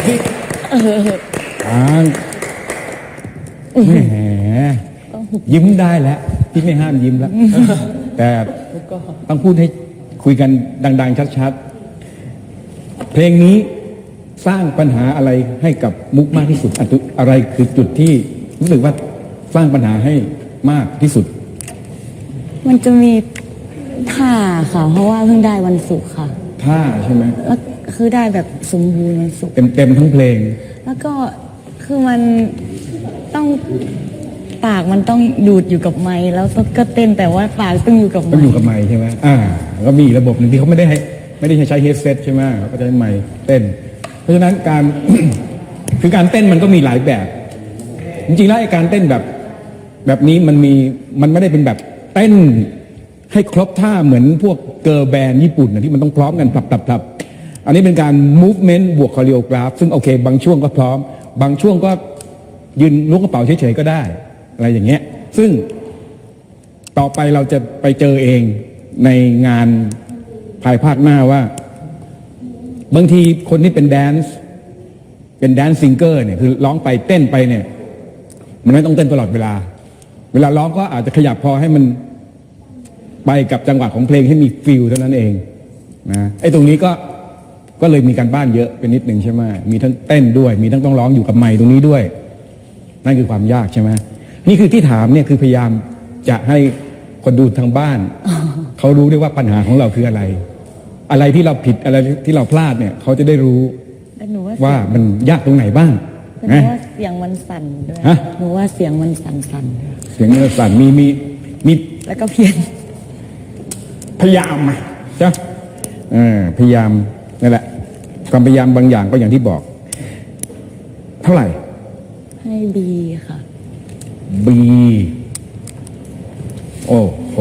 มุกดิกอ่านแหมยิ้มได้แล้วพี่ไม่ห้ามยิ้มแล้ว แต่ต้องพูดให้คุยกันดัง ๆ ชัด ๆ เพลงนี้สร้างปัญหาอะไรให้กับมุกมากที่สุดอะตุอะไรคือจุดที่รู้สึกว่าสร้างปัญหาให้มากที่สุด มันจะมีท่าค่ะ เพราะว่าเพิ่งได้วันศุกร์ค่ะท่าใช่ไหมแล้ว คือได้แบบสมบูรณ์วันศุกร์เต็มเต็มๆทั้งเพลง แล้วก็คือมันต้องปากมันต้องดูดอยู่กับไม้แล้วก็เต้นแต่ว่าปากต้องอยู่กับต้องไม้อยู่กับไมค์ใช่ไหมอ่าแล้วก็มีอีกระบบหนึ่งที่เขาไม่ได้ให้ไม่ได้ใช้เฮดเซตใช่ไหมเขาก็จะใช้ไมค์เต้น เพราะฉะนั้นการ คือการเต้นมันก็มีหลายแบบ จริงๆแล้วไอ้การเต้นแบบ แบบนี้มันมีมันไม่ได้เป็นแบบเต้นให้ครบท่าเหมือนพวกเกิร์ลแบนด์ญี่ปุ่นนะที่มันต้องพร้อมกันปรับปรับปรับ อันนี้เป็นการ movement บวก choreograph ซึ่งโอเค บางช่วงก็พร้อม บางช่วงก็ยืนล้วงกระเป๋าเฉยๆก็ได้ อะไรอย่างเงี้ย ซึ่งต่อไปเราจะไปเจอเองในงานภายภาคหน้าว่า บางทีคนที่เป็นแดนซ์เป็นแดนซ์ซิงเกอร์เนี่ยคือร้องไปเต้นไปเนี่ย มันไม่ต้องเต้นตลอดเวลา เวลาร้องก็อาจจะขยับพอให้มันไปกับจังหวะของเพลงให้มีฟิลเท่านั้นเองนะไอ้ตรงนี้ก็ ก็เลยมีการบ้านเยอะเป็นนิดหนึ่งใช่ไหมมีทั้งเต้นด้วย มีทั้งต้องร้องอยู่กับไมค์ตรงนี้ด้วย นั่นคือความยากใช่ไหมนี่คือที่ถามเนี่ยคือพยายามจะให้คนดูทางบ้าน เขารู้ด้วยว่าปัญหาของเราคืออะไร อะไรที่เราผิดอะไรที่เราพลาดเนี่ย เขาจะได้รู้แต่หนูว่าว่ามันยากตรงไหนบ้างแต่หนูนะว่าเสียงมันสั่นด้วยฮะหนูว่าเสียงมันสั่นๆด้วยเสียงเนื้อสั่นมีมีมีแล้วก็เพี้ยนพยายามอะใช่ไหมเออพยายามนั่นแหละ ความพยายามบางอย่างก็อย่างที่บอก เท่าไหร่ ให้บีค่ะ B โอ้โห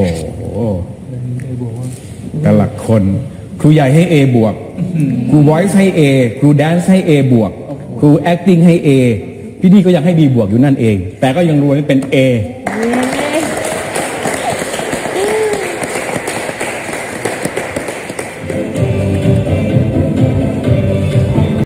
แต่ละคน ครูใหญ่ให้ A บวก ครู voice ให้ A ครู dance ให้ A บวก ครู acting ให้ A พี่ดีก็ยังให้ B บวกอยู่นั่นเอง แต่ก็ยังรวมเป็น A